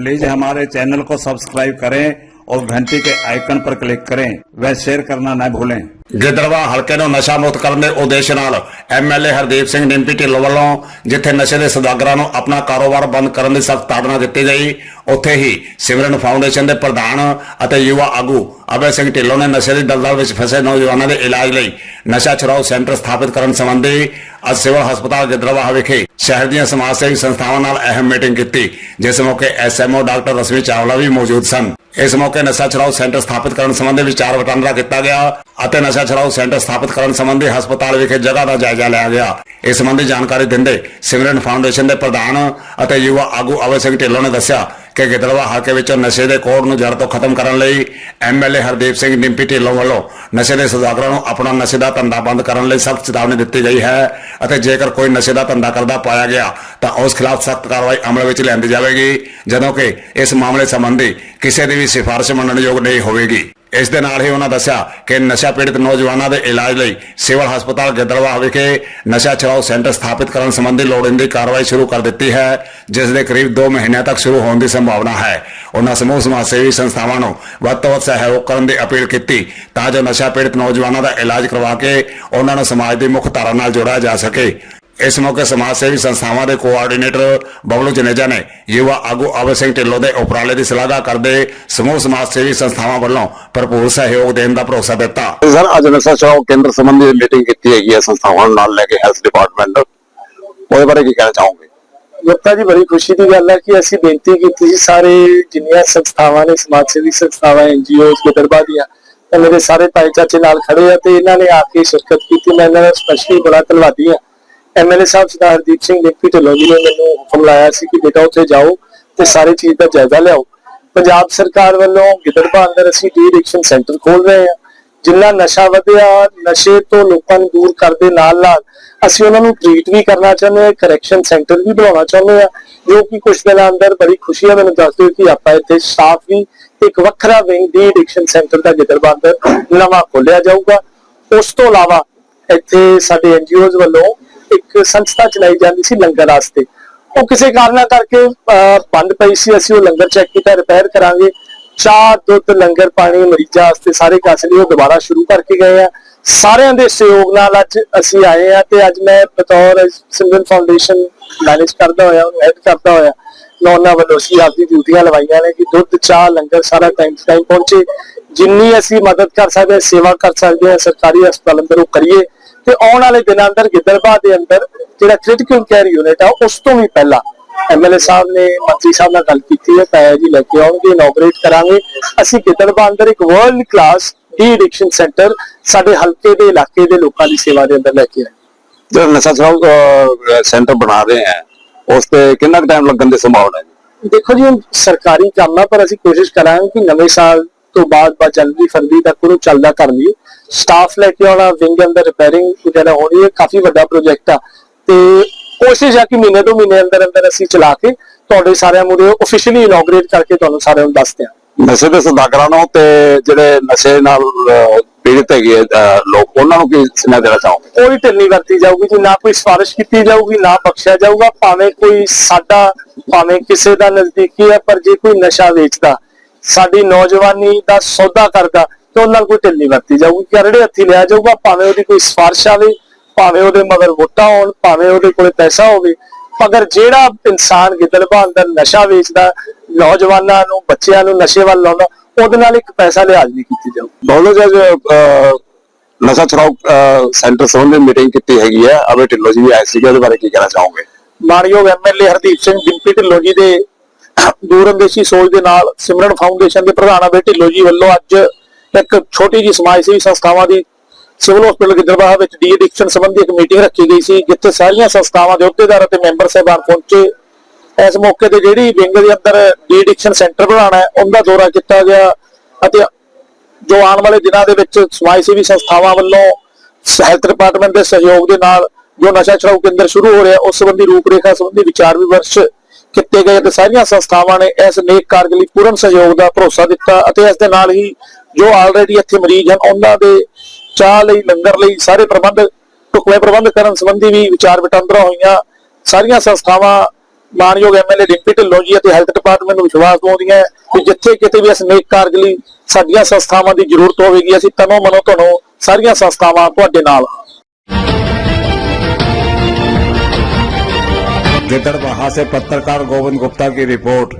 Please हमारे channel को subscribe करें और घंटी के आइकन पर क्लिक करें व शेयर करना न भूलें ਗਿੱਦੜਵਾ ਹਲਕੇ ਨੂੰ ਨਸ਼ਾ ਮੁਕਤ ਕਰਨ ਦੇ ਉਦੇਸ਼ ਨਾਲ ਐਮਐਲਏ ਹਰਦੀਪ ਸਿੰਘ ਡਿੰਪੀ ਢਿੱਲੋਂ ਵੱਲੋਂ ਜਿੱਥੇ ਨਸ਼ੇ ਦੇ ਸੌਦਾਗਰਾਂ ਨੂੰ ਆਪਣਾ ਕਾਰੋਬਾਰ ਬੰਦ ਕਰਨ ਦੀ ਸਖਤ ਤਾੜਨਾ ਦਿੱਤੀ ਗਈ ਉੱਥੇ ਹੀ ਸਿਮਰਨ ਫਾਊਂਡੇਸ਼ਨ ਦੇ ਪ੍ਰਧਾਨ ਅਤੇ ਯੁਵਾ ਆਗੂ ਅਭੈ ਸਿੰਘ ਢਿੱਲੋਂ ਨੇ ਨਸ਼ੇ ਦੀ ਦਲਦਲ ਵਿੱਚ ਫਸੇ ਨੌਜਵਾਨਾਂ ਦੇ ਇਲਾਜ ਲਈ ਨਸ਼ਾ ਛੁਡਾਊ ਸੈਂਟਰ ਸਥਾਪਿਤ ਕਰਨ ਸੰਬੰਧੀ ਅੱਜ ਸਿਵਲ ਹਸਪਤਾਲ ਗਿੱਦੜਵਾ ਵਿਖੇ ਸ਼ਹਿਰ ਦੀਆਂ ਸਮਾਜ ਸੇਵੀ ਸੰਸਥਾਵਾਂ ਨਾਲ ਅਹਿਮ ਮੀਟਿੰਗ ਕੀਤੀ, ਜਿਸ ਮੌਕੇ ਐਸਐਮਓ ਡਾਕਟਰ ਰਸਮੀ ਚਾਵਲਾ ਵੀ ਮੌਜੂਦ ਸਨ। ਇਸ ਮੌਕੇ ਨਸ਼ਾ ਛੁਡਾਊ ਸੈਂਟਰ ਸਥਾਪਿਤ ਕਰਨ ਸੰਬੰਧੀ ਵਿਚਾਰ ਵਟਾਂਦਰਾ ਕੀਤਾ ਗਿਆ ਅਤੇ ਨਸ਼ਾ ਛੁਡਾਊ ਸੈਂਟਰ ਸਥਾਪਿਤ ਕਰਨ ਸੰਬੰਧੀ ਹਸਪਤਾਲ ਵਿਖੇ ਜਗ੍ਹਾ ਦਾ ਜਾਇਜ਼ਾ ਲਿਆ ਗਿਆ। ਇਸ ਸੰਬੰਧੀ ਜਾਣਕਾਰੀ ਦਿੰਦੇ ਸਿਮਰਨ ਫਾਊਂਡੇਸ਼ਨ ਦੇ ਪ੍ਰਧਾਨ ਅਤੇ ਯੁਵਾ ਆਗੂ ਅਵੈ ਸਿੰਘ ਢਿੱਲੋਂ ਨੇ ਦੱਸਿਆ ਕਿ ਗਿੱਦੜਵਾ ਹਲਕੇ ਵਿੱਚੋਂ ਨਸ਼ੇ ਦੇ ਕੋੜ ਨੂੰ ਜੜ ਤੋਂ ਖਤਮ ਕਰਨ ਲਈ ਐਮਐਲਏ ਹਰਦੀਪ ਸਿੰਘ ਡਿੰਪੀ ਢਿੱਲੋਂ ਵੱਲੋਂ ਨਸ਼ੇ ਦੇ ਸੌਦਾਗਰਾਂ ਨੂੰ ਆਪਣਾ ਨਸ਼ੇ ਦਾ ਧੰਦਾ ਬੰਦ ਕਰਨ ਲਈ ਸਖਤ ਚੇਤਾਵਨੀ ਦਿੱਤੀ ਗਈ ਹੈ ਅਤੇ ਜੇਕਰ ਕੋਈ ਨਸ਼ੇ ਦਾ ਧੰਦਾ ਕਰਦਾ ਪਾਇਆ ਗਿਆ, ਤਾਂ ਉਸ ਖਿਲਾਫ ਸਖਤ ਕਾਰਵਾਈ ਅਮਲ ਵਿੱਚ ਲੈਂਦੀ ਜਾਵੇਗੀ, ਜਦੋਂ ਕਿ ਇਸ ਮਾਮਲੇ ਸੰਬੰਧੀ ਕਿਸੇ ਦੀ ਵੀ ਸਿਫਾਰਿਸ਼ ਮੰਨਣਯੋਗ ਨਹੀਂ ਹੋਵੇਗੀ। ਇਸ ਦੇ ਨਾਲ ਹੀ ਉਹਨਾਂ ਦੱਸਿਆ ਕਿ ਨਸ਼ਾ ਪੀੜਤ ਨੌਜਵਾਨਾਂ ਦੇ ਇਲਾਜ ਲਈ ਸਿਵਲ ਹਸਪਤਾਲ ਗਿੱਦੜਵਾ ਵਿਖੇ ਨਸ਼ਾ ਛੁਡਾਊ ਸੈਂਟਰ ਸਥਾਪਿਤ ਕਰਨ ਸੰਬੰਧੀ ਲੋੜੀਂਦੀ ਕਾਰਵਾਈ ਸ਼ੁਰੂ ਕਰ ਦਿੱਤੀ ਹੈ, ਜਿਸ ਦੇ ਕਰੀਬ 2 ਮਹੀਨਿਆਂ ਤੱਕ ਸ਼ੁਰੂ ਹੋਣ ਦੀ ਸੰਭਾਵਨਾ ਹੈ। ਉਹਨਾਂ ਸਮੂਹ ਸਮਾਜ ਸੇਵੀ ਸੰਸਥਾਵਾਂ ਨੂੰ ਵੱਧ ਤੋਂ ਵੱਧ ਸਹਿਯੋਗ ਕਰਨ ਦੀ ਅਪੀਲ ਕੀਤੀ ਤਾਂ ਜੋ ਨਸ਼ਾ ਪੀੜਤ ਨੌਜਵਾਨਾਂ ਦਾ ਇਲਾਜ ਕਰਵਾ ਕੇ ਉਹਨਾਂ ਨੂੰ ਸਮਾਜ ਦੀ ਮੁੱਖ ਧਾਰਾ ਨਾਲ ਜੋੜਿਆ ਜਾ ਸਕੇ। ਇਸ ਮੌਕੇ ਸਮਾਜ ਸੇਵੀ ਸੰਸਥਾਵਾਂ ਦੇ ਕੋਆਰਡੀਨੇਟਰ ਬਬਲੂ ਜਨੇਜਾ ਨੇ ਯੁਵਾ ਆਗੂ ਅਵੈ ਸਿੰਘ ਢਿੱਲੋਂ ਦੇ ਉਪਰਾਲੇ ਦੀ ਸ਼ਲਾਘਾ ਕਰਦੇ ਸਮੂਹ ਸਮਾਜ ਸੇਵੀ ਸੰਸਥਾਵਾਂ ਵੱਲੋਂ ਭਰਪੂਰ ਸਹਿਯੋਗ ਦੇਣ ਦਾ ਭਰੋਸਾ ਦਿੱਤਾ। ਸਰ ਅੱਜ ਨਸ਼ਾ ਛੁਡਾਊ ਕੇਂਦਰ ਸੰਬੰਧੀ ਮੀਟਿੰਗ ਕੀਤੀ ਹੈਗੀ ਹੈ ਸੰਸਥਾਵਾਂ ਨਾਲ ਲੈ ਕੇ ਹੈਲਥ ਡਿਪਾਰਟਮੈਂਟ ਉਹਦੇ ਬਾਰੇ ਕੀ ਕਹਿਣਾ ਚਾਹੋਗੇ? ਗੁਪਤਾ ਜੀ ਬੜੀ ਖੁਸ਼ੀ ਦੀ ਗੱਲ ਹੈ ਕਿ ਅਸੀਂ ਬੇਨਤੀ ਕੀਤੀ ਸੀ ਸਾਰੇ ਜਿੰਨੀਆਂ ਸੰਸਥਾਵਾਂ ਨੇ ਸਮਾਜ ਸੇਵੀ ਸੰਸਥਾਵਾਂ ਐਨਜੀਓਜ਼ ਗਿੱਦੜਬਾਹ ਦੀਆਂ ਤਾਂ ਮੇਰੇ ਸਾਰੇ ਭਾਈ ਚਾਚੇ ਨਾਲ ਖੜੇ ਆ ਤੇ ਇਹਨਾਂ ਨੇ ਆ ਕੇ ਸ਼ਿਰਕਤ ਕੀਤੀ। ਮੈਂ ਇਹਨਾਂ ਦਾ ਸਪੈਸ਼ਲੀ ਬੜਾ ਧੰਨਵਾਦੀ ਹਾਂ। ਐਮਐਲਏ ਸਾਹਿਬ ਸਰਦਾਰ ਹਰਦੀਪ ਸਿੰਘ ਡਿੰਪੀ ਢਿੱਲੋਂ ਜੀ ਨੇ ਮੈਨੂੰ ਹੁਕਮ ਲਾਇਆ ਸੀ ਕਿ ਬੇਟਾ ਉੱਥੇ ਜਾਓ ਤੇ ਸਾਰੀ ਚੀਜ਼ ਦਾ ਜਾਇਜ਼ਾ ਲਿਆਓ। ਪੰਜਾਬ ਸਰਕਾਰ ਵੱਲੋਂ ਗਿੱਦੜਬਾਹ ਅੰਦਰ ਅਸੀਂ ਡੀ ਐਡਿਕਸ਼ਨ ਸੈਂਟਰ ਖੋਲ ਰਹੇ ਹਾਂ। ਜਿੰਨਾ ਨਸ਼ਾ ਵਧਿਆ, ਨਸ਼ੇ ਤੋਂ ਲੋਕਾਂ ਨੂੰ ਦੂਰ ਕਰਦੇ ਨਾਲ ਨਾਲ ਅਸੀਂ ਉਹਨਾਂ ਨੂੰ ਟ੍ਰੀਟ ਵੀ ਕਰਨਾ ਚਾਹੁੰਦੇ ਹਾਂ ਕਰੈਕਸ਼ਨ ਸੈਂਟਰ ਵੀ ਬਣਾਉਣਾ ਚਾਹੁੰਦੇ ਹਾਂ, ਜੋ ਕਿ ਕੁਝ ਦਿਨਾਂ ਅੰਦਰ ਬੜੀ ਖੁਸ਼ੀ ਹੈ ਮੈਨੂੰ ਦੱਸ ਦਿਓ ਕਿ ਆਪਾਂ ਇੱਥੇ ਸਟਾਫ ਵੀ ਇੱਕ ਵੱਖਰਾ ਵਿੰਗ ਡੀ ਐਡਿਕਸ਼ਨ ਸੈਂਟਰ ਦਾ ਗਿੱਦੜਬਾਹ ਅੰਦਰ ਨਵਾਂ ਖੋਲਿਆ ਜਾਊਗਾ। ਉਸ ਤੋਂ ਇਲਾਵਾ ਇੱਥੇ ਸਾਡੇ ਐਨਜੀਓਜ਼ ਵੱਲੋਂ ਇੱਕ ਸੰਸਥਾ ਚਲਾਈ ਜਾਂਦੀ ਸੀ ਲੰਗਰ ਵਾਸਤੇ। ਉਹ ਕਿਸੇ ਕਾਰਨਾਂ ਕਰਕੇ ਬੰਦ ਪਈ ਸੀ। ਅਸੀਂ ਉਹ ਲੰਗਰ ਚੈੱਕ ਕੀਤਾ ਰਿਪੇਅਰ ਕਰਾਂਗੇ। ਚਾਹ, ਦੁੱਧ, ਲੰਗਰ, ਪਾਣੀ, ਮਰੀਜ਼ਾਂ ਵਾਸਤੇ ਸਾਰੇ ਕਾਸੇ ਲਈ ਉਹ ਦੁਬਾਰਾ ਸ਼ੁਰੂ ਕਰਕੇ ਗਏ ਆ। ਸਾਰਿਆਂ ਦੇ ਸਹਿਯੋਗ ਨਾਲ ਅੱਜ ਅਸੀਂ ਆਏ ਆ ਤੇ ਅੱਜ ਮੈਂ ਬਤੌਰ ਸਿਮਰਨ ਫਾਊਂਡੇਸ਼ਨ ਮੈਨੇਜ ਕਰਦਾ ਹੋਇਆ, ਉਹਨੂੰ ਹੈਡ ਕਰਦਾ ਹੋਇਆ। ਮੈਂ ਉਹਨਾਂ ਵੱਲੋਂ ਅਸੀਂ ਆਪਦੀ ਡਿਊਟੀਆਂ ਲਵਾਈਆਂ ਨੇ ਕਿ ਦੁੱਧ, ਚਾਹ, ਲੰਗਰ ਸਾਰਾ ਟਾਈਮ ਟਾਈਮ ਪਹੁੰਚੇ। ਜਿੰਨੀ ਅਸੀਂ ਮਦਦ ਕਰ ਸਕਦੇ, ਸੇਵਾ ਕਰ ਸਕਦੇ ਹਾਂ ਸਰਕਾਰੀ ਹਸਪਤਾਲ ਅੰਦਰ ਉਹ ਕਰੀਏ। ਤੇ ਆਉਣ ਵਾਲੇ ਦਿਨਾਂ ਅੰਦਰ ਗਿੱਦੜਬਾਹ ਦੇ ਅੰਦਰ ਜਿਹੜਾ ਕ੍ਰਿਟੀਕਲ ਕੇਅਰ ਯੂਨਿਟ ਆ ਉਸ ਤੋਂ ਵੀ ਪਹਿਲਾਂ ਐਮਐਲਏ ਸਾਹਿਬ ਨੇ ਮੰਤਰੀ ਸਾਹਿਬ ਨਾਲ ਗੱਲ ਕੀਤੀ ਹੈ ਤਾਇਆ ਜੀ ਲੈ ਕੇ ਆਉਣਗੇ ਇਨੋਗਰੇਟ ਕਰਾਂਗੇ। ਅਸੀਂ ਗਿੱਦੜਬਾਹ ਅੰਦਰ ਇੱਕ world class de addiction centre ਸਾਡੇ ਹਲਕੇ ਦੇ ਇਲਾਕੇ ਦੇ ਲੋਕਾਂ ਦੀ ਸੇਵਾ ਦੇ ਅੰਦਰ ਲੈ ਕੇ ਆਏ। ਜਿਹੜਾ ਨਸ਼ਾ ਛੁਡਾਊ ਸੈਂਟਰ ਬਣਾ ਰਹੇ ਹੈ ਉਸ ਤੇ ਕਿੰਨਾ ਟਾਈਮ ਲੱਗਣ ਦੀ ਸੰਭਾਵਨਾ ਹੈ? ਦੇਖੋ ਜੀ ਸਰਕਾਰੀ ਕੰਮ ਆ ਪਰ ਅਸੀਂ ਕੋਸ਼ਿਸ਼ ਕਰਾਂਗੇ ਕਿ ਨਵੇਂ ਸਾਲ ਤੋਂ ਬਾਅਦ ਬਾ ਜਨਵਰੀ ਫਰਵਰੀ ਤੱਕ ਉਹਨੂੰ ਚੱਲਦਾ ਕਰ ਲਈਏ ਸਟਾਫ ਲੈ ਕੇ ਆਉਣਾ ਵਿੰਗ ਅੰਦਰ ਰਿਪੇਅਰਿੰਗ ਵਗੈਰਾ ਹੋਣੀ ਹੈ ਕਾਫੀ ਵੱਡਾ ਪ੍ਰੋਜੈਕਟ ਆ। ਤੇ ਕੋਸ਼ਿਸ਼ ਆ ਕਿ ਮਹੀਨੇ ਤੋਂ ਮਹੀਨੇ ਅੰਦਰ ਅੰਦਰ ਅਸੀਂ ਚਲਾ ਕੇ ਤੁਹਾਡੇ ਸਾਰਿਆਂ ਮੂਰੇ ਆਫੀਸ਼ੀਅਲੀ ਇਨੋਗਰੇਟ ਕਰਕੇ ਤੁਹਾਨੂੰ ਸਾਰਿਆਂ ਨੂੰ ਦੱਸਦੇ ਹਾਂ ਨਸ਼ੇ ਦੇ ਸੌਦਾਗਰਾਂ ਨੂੰ ਤੇ ਜਿਹੜੇ ਨਸ਼ੇ ਨਾਲ ਪੀੜਿਤ ਹੈਗੇ ਆ, ਲੋਕ ਉਹਨਾਂ ਨੂੰ ਕੀ ਸੁਨੇਹਾ ਦੇਣਾ ਚਾਹੋਗੇ? ਕੋਈ ਢਿੱਲ ਵਰਤੀ ਜਾਊਗੀ ਜੀ ਨਾ ਕੋਈ ਸਿਫਾਰਿਸ਼ ਕੀਤੀ ਜਾਊਗੀ ਨਾ ਬਖਸ਼ਿਆ ਜਾਊਗਾ ਭਾਵੇਂ ਕੋਈ ਸਾਡਾ ਭਾਵੇਂ ਕਿਸੇ ਦਾ ਨਜ਼ਦੀਕੀ ਹੈ ਪਰ ਜੇ ਕੋਈ ਨਸ਼ਾ ਵੇਚਦਾ ਸਾਡੀ ਨੌਜਵਾਨੀ ਦਾ ਸੌਦਾ ਕਰਦਾ ਤੇ ਉਹਨਾਂ ਨਾਲ ਕੋਈ ਢਿੱਲ ਨਹੀਂ ਵਰਤੀ ਜਾਊਗੀ। ਕਰੜੇ ਹੱਥੀ ਲਿਆ ਜਾਊਗਾ ਭਾਵੇਂ ਉਹਦੀ ਕੋਈ ਸਿਫਾਰਿਸ਼ ਆਵੇ ਭਾਵੇਂ ਉਹਦੇ ਮਗਰ ਵੋਟਾਂ ਹੋਣ ਭਾਵੇਂ ਉਹਦੇ ਕੋਲੇ ਪੈਸਾ ਹੋਵੇ ਮਗਰ ਜਿਹੜਾ ਇਨਸਾਨ ਗਿੱਦੜਬਾਹ ਅੰਦਰ ਨਸ਼ਾ ਵੇਚਦਾ ਨੌਜਵਾਨਾਂ ਨੂੰ ਬੱਚਿਆਂ ਨੂੰ ਨਸ਼ੇ ਵੱਲ ਲਾਉਂਦਾ ਉਹਦੇ ਨਾਲ ਇੱਕ ਪੈਸਾ ਲਿਹਾਜ਼ ਨਹੀਂ ਕੀਤੀ ਜਾਊ ਬਹੁਤ ਜਜ ਨਸ਼ਾ ਅਹ, ਸੈਂਟਰ ਸੰਬੰਧੀ ਮੀਟਿੰਗ ਕੀਤੀ ਹੈਗੀ ਹੈ। ਅਬੇ ਢਿੱਲੋਂ ਜੀ ਵੀ ਆਏ ਸੀਗੇ ਉਹਦੇ ਬਾਰੇ ਕੀ ਕਹਿਣਾ ਚਾਹੋਗੇ? ਮਾਨਯੋਗ ਐਮਐਲਏ ਹਰਦੀਪ ਸਿੰਘ ਡਿੰਪੀ ਢਿੱਲੋਂ ਜੀ ਦੇ ਦੂਰਅੰਦੇਸ਼ੀ ਸੋਚ ਦੇ ਨਾਲ ਸਿਮਰਨ ਫਾਊਂਡੇਸ਼ਨ ਦੇ ਪ੍ਰਧਾਨ ਅਬੇ ਢਿੱਲੋਂ ਜੀ ਵੱਲੋਂ ਅੱਜ ਇੱਕ ਛੋਟੀ ਜੀ ਸਮਾਜ ਸੇਵੀ ਸੰਸਥਾਵਾਂ ਦੀ ਸਿਵਲ ਹਸਪੀਟਲ ਗਿੱਦੜਬਾਹਾ ਵਿੱਚ ਡੀ ਐਡਿਕਸ਼ਨ ਸੰਬੰਧੀ ਇੱਕ ਮੀਟਿੰਗ ਰੱਖੀ ਗਈ ਸੀ, ਜਿੱਥੇ ਸਾਰੀਆਂ ਸੰਸਥਾਵਾਂ ਦੇ ਅਹੁਦੇਦਾਰ ਅਤੇ ਮੈਂਬਰ ਸਹਿਬਾਨ ਪਹੁੰਚੇ। ਇਸ ਮੌਕੇ ਤੇ ਜਿਹੜੀ ਵਿੰਗ ਦੇ ਅੰਦਰ ਡੀ ਐਡਿਕਸ਼ਨ ਸੈਂਟਰ ਬਣਾਉਣਾ ਉਹਦਾ ਦੌਰਾ ਕੀਤਾ ਗਿਆ ਅਤੇ ਜੋ ਆਉਣ ਵਾਲੇ ਦਿਨਾਂ ਦੇ ਵਿੱਚ ਸਮਾਜ ਸੇਵੀ ਸੰਸਥਾਵਾਂ ਵੱਲੋਂ ਹੈਲਥ ਡਿਪਾਰਟਮੈਂਟ ਦੇ ਸਹਿਯੋਗ ਦੇ ਨਾਲ ਜੋ ਨਸ਼ਾ ਛੁਡਾਊ ਕੇਂਦਰ ਸ਼ੁਰੂ ਹੋ ਰਿਹਾ, ਉਸ ਸੰਬੰਧੀ ਰੂਪਰੇਖਾ ਸੰਬੰਧੀ ਵਿਚਾਰ ਵਿਮਰਸ਼ ਕੀਤੇ ਗਏ ਤੇ ਸਾਰੀਆਂ ਸੰਸਥਾਵਾਂ ਨੇ ਇਸ ਨੇਕ ਕਾਰਜ ਲਈ ਪੂਰਨ ਸਹਿਯੋਗ ਦਾ ਭਰੋਸਾ ਦਿੱਤਾ ਅਤੇ ਇਸ ਦੇ ਨਾਲ ਹੀ ਜੋ ਆਲਰੇਡੀ ਇੱਥੇ ਮਰੀਜ਼ ਹਨ ਉਹਨਾਂ ਦੇ ਚਾਹ ਲਈ ਲੰਗਰ ਲਈ ਸਾਰੇ ਪ੍ਰਬੰਧ ਢੁਕਵੇਂ ਪ੍ਰਬੰਧ ਕਰਨ ਸੰਬੰਧੀ ਵੀ ਵਿਚਾਰ ਵਟਾਂਦਰਾ ਹੋਈਆਂ ਸਾਰੀਆਂ ਸੰਸਥਾਵਾਂ ਮਾਨਯੋਗ ਐਮਐਲਏ ਡਿੰਪੀ ਢਿੱਲੋਂ ਜੀ ਅਤੇ ਹੈਲਥ ਡਿਪਾਰਟਮੈਂਟ ਨੂੰ ਵਿਸ਼ਵਾਸ ਦਿਵਾਉਂਦੀਆਂ ਹੈ ਕਿ ਜਿੱਥੇ ਕਿਤੇ ਵੀ ਇਸ ਨੇਕ ਕਾਰਜ ਲਈ ਸਾਡੀਆਂ ਸੰਸਥਾਵਾਂ ਦੀ ਜ਼ਰੂਰਤ ਹੋਵੇਗੀ ਅਸੀਂ ਤਨੋਂ ਮਨੋਂ ਤੁਹਾਨੂੰ ਸਾਰੀਆਂ ਸੰਸਥਾਵਾਂ ਤੁਹਾਡੇ ਨਾਲ ਹਾਂ गिदड़बाहा से पत्रकार गोविंद गुप्ता की रिपोर्ट